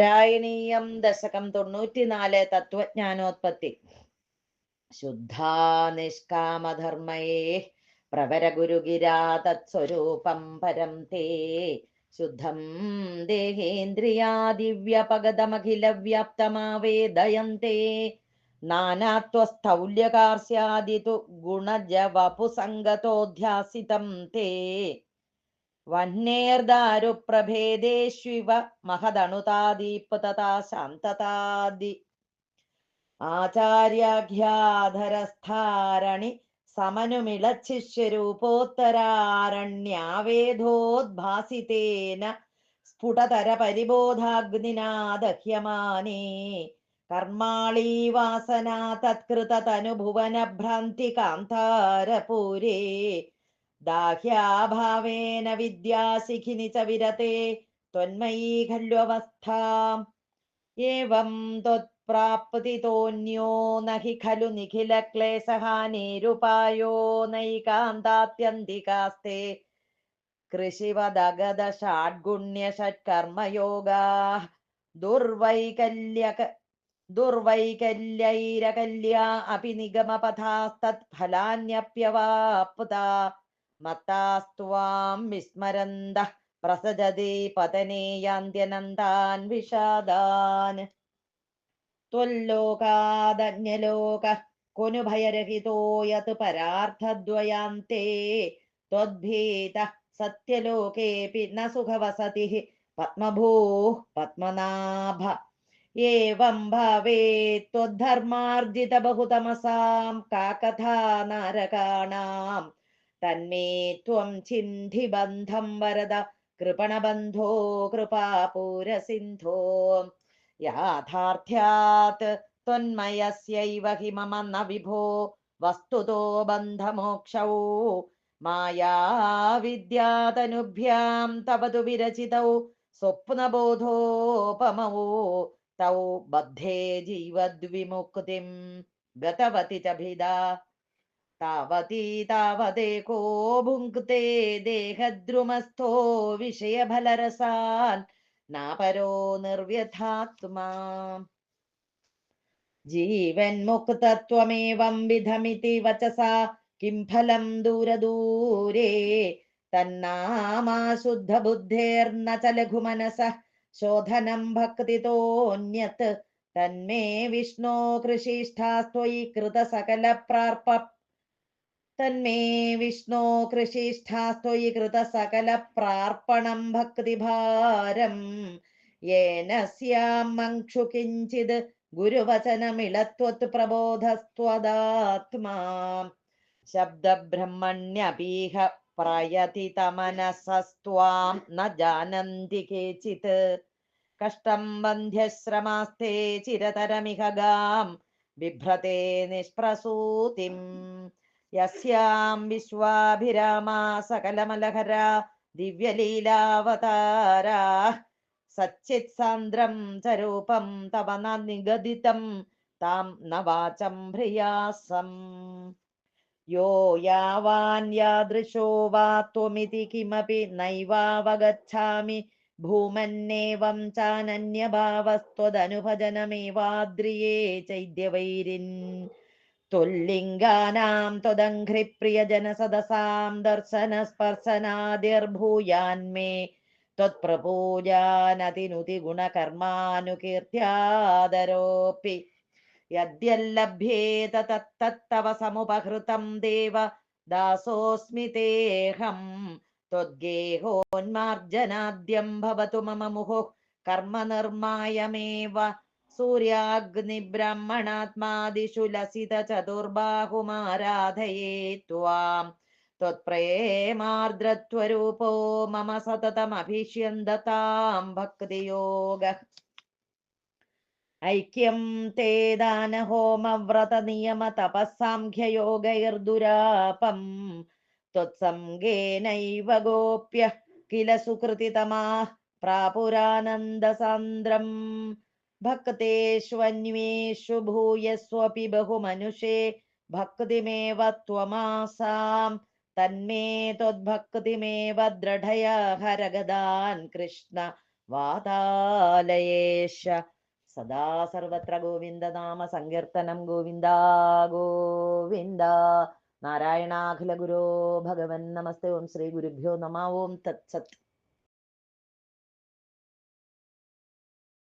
നാരായണീയം ദശകം തൊണ്ണൂറ്റിനാല് തത്വജ്ഞാനോത്പത്തി. ശുദ്ധാ നിഷ്കാമധർമ്മയേ പ്രവര ഗുരുഗിരാ തത്സ്വരൂപം പരം തേ. ശുദ്ധം ദേഹേന്ദ്രിയാ ദിവ്യപഗതമഖില വ്യാപ്തമാവേദയന്തേ നാനാത്വസ്ഥൗല്യകാർസ്യാദിതു ഗുണജവപുസംഗതോധ്യാസിതം തേ. വഹ്നേർദാരുപ്രഭേദേഷ്വിവ മഹദണുതാദീപ്തതാ ശാന്തതാദി ആചാര്യാഘ്യാധരസ്ഥാരണി സമനുമിളച്ഛിഷ്യരൂപോത്തരാരണ്യാവേധോദ്ഭാസിതേന സ്ഫുടതര പരിബോധാഗ്നിനാ ദഹ്യമാനേ കർമാളീ വാസനാ ദാഹ്യാഭാവേന വിദ്യാസിഖിനി ച വിരത്തെ ത്വന്മയീ ഖല്വവസ്ഥാം ഏവം ത്വത്പ്രാപ്തിതോന്യോ നഹി ഖലു നിഖില ക്ലേശഹാനേരുപായോ നൈകാന്താത്യന്തികാസ്തേ കൃഷിവദഗത ഷാഡ്ഗുണ്യ ഷട്കർമ്മയോഗാ ദുർവൈകല്യക ദുർവൈകല്യൈരകല്യ അപി നിഗമപഥാസ്തത്ഫലാന്യപ്യവാപ്ത मत्तास्त्वां विस्मरन्तः प्रसजति पतने यान्त्यनन्तान् विषादान्। त्वल्लोकादन्यलोकः कोनुभयरहितो यत् परार्थद्वयान्ते। त्वद्भीतः सत्यलोकेऽपि न सुखवसतिः पद्मभूः पद्मनाभ। एवं भवेत् त्वद्धर्मार्जितबहुतमसां काकथा नारकाणाम् തന്മേ ത്വം ചിന്ധി ബന്ധം വരദ കൃപണബന്ധോ കൃപാപൂരസിന്ധോ യാഥാർത്ഥ്യാത് ത്വന്മയസ്യൈവ ഹി മമ ന വിഭോ വസ്തുതോ ബന്ധമോക്ഷൗ. മായാവിദ്യാതനുഭ്യാം തവതു വിരചിതൗ സ്വപ്നബോധോപമൗ തൗ ബദ്ധേ ജീവദ്വിമുക്തിം ഗതവതി ച तावती तावदेको भुङ्क्ते देहद्रुमस्थो विषयफलरसान् नापरो निर्व्यथात्मा। जीवन्मुक्तत्वमेवं विधमिति वचसा, किं फलं दूरदूरे? तन्नामाशुद्धबुद्धेर्न च लघुमनसः, शोधनं भक्तितोऽन्यत्। तन्मे विष्णो कृषिष्ठास्त्वयि कृतसकलप्रार्प തന്മേ വിഷ്ണോ കൃഷിഷ്ഠാസ്ത്വയി കൃത സകല പ്രാർപ്പണം ഭക്തിഭാരം. യേന സ്യാം മക്ഷു കിഞ്ചിത് ഗുരുവചനമിളത്വത് പ്രബോധസ്ത്വദാത്മാ. ശബ്ദബ്രഹ്മണ്യപീഹ പ്രയതിതമനസസ്ത്വാം ന ജാനന്തി കേചിത്. കഷ്ടം വന്ധ്യശ്രമാസ്തേ ചിരതരമിഹ ഗാം ബിഭ്രതേ നിഷ്പ്രസൂതിം. യസ്യാം വിശ്വാഭിരാമാ സകലമലഹര ദിവ്യലീലാവതാരാ. സച്ചിത് സാന്ദ്രം ചരൂപം തവ നിഗദിതം താം നവാചം വാചം ഭ്രിയാസം. യോ യാവാൻ യാദൃശോ വാ ത്വമിതി കിമപി നൈവാവഗച്ഛാമി ഭൂമന്നേവം ചാനന്യഭാവസ്ത്വദനുഭജനമേവാദ്രിയേ ചൈദ്യവൈരിൻ तुल्लिङ्गानां त्वदङ्घ्रिप्रियजनसदसां दर्शनस्पर्शनादिर्भूयान्मे त्वत्प्रपूजानतिनुतिगुणकर्मानुकीर्त्यादरोऽपि यद्यल्लभ्येत तत्तत्तव समुपहृतं देव दासोऽस्मि तेऽहं त्वद्गेहोन्मार्जनाद्यं भवतु मम मुहुः कर्म निर्मायमेव सूर्याग्निब्रह्मणात्मादिषु लसितचतुर्बाहुमाराधये त्वाम् त्वत्प्रेमार्द्रत्वरूपो मम सततमभिष्यन्दतां भक्तियोगः ऐक्यं ते दानहोमव्रतनियमतपःसाङ्ख्ययोगैर्दुरापम् त्वत्सङ्गेनैव गोप्यः किल सुकृतितमाः प्रापुरानन्दसान्द्रम् ഭക്തേഷ്വന്വേഷു ഭൂയസ്വപി ബഹുമനുഷേ ഭക്തിമേവ ത്വമാസാം തന്മേ ത്വദ്ഭക്തിമേവ ദൃഢയ ഹരഗദാൻ കൃഷ്ണ വാതാലയേശ സദാ സർവത്ര ഗോവിന്ദനാമ സങ്കീർത്തനം ഗോവിന്ദ ഗോവിന്ദ നാരായണാഖില ഗുരോ ഭഗവൻ നമസ്തേ ഓം ശ്രീ ഗുരുഭ്യോ നമ ഓം തത്സത്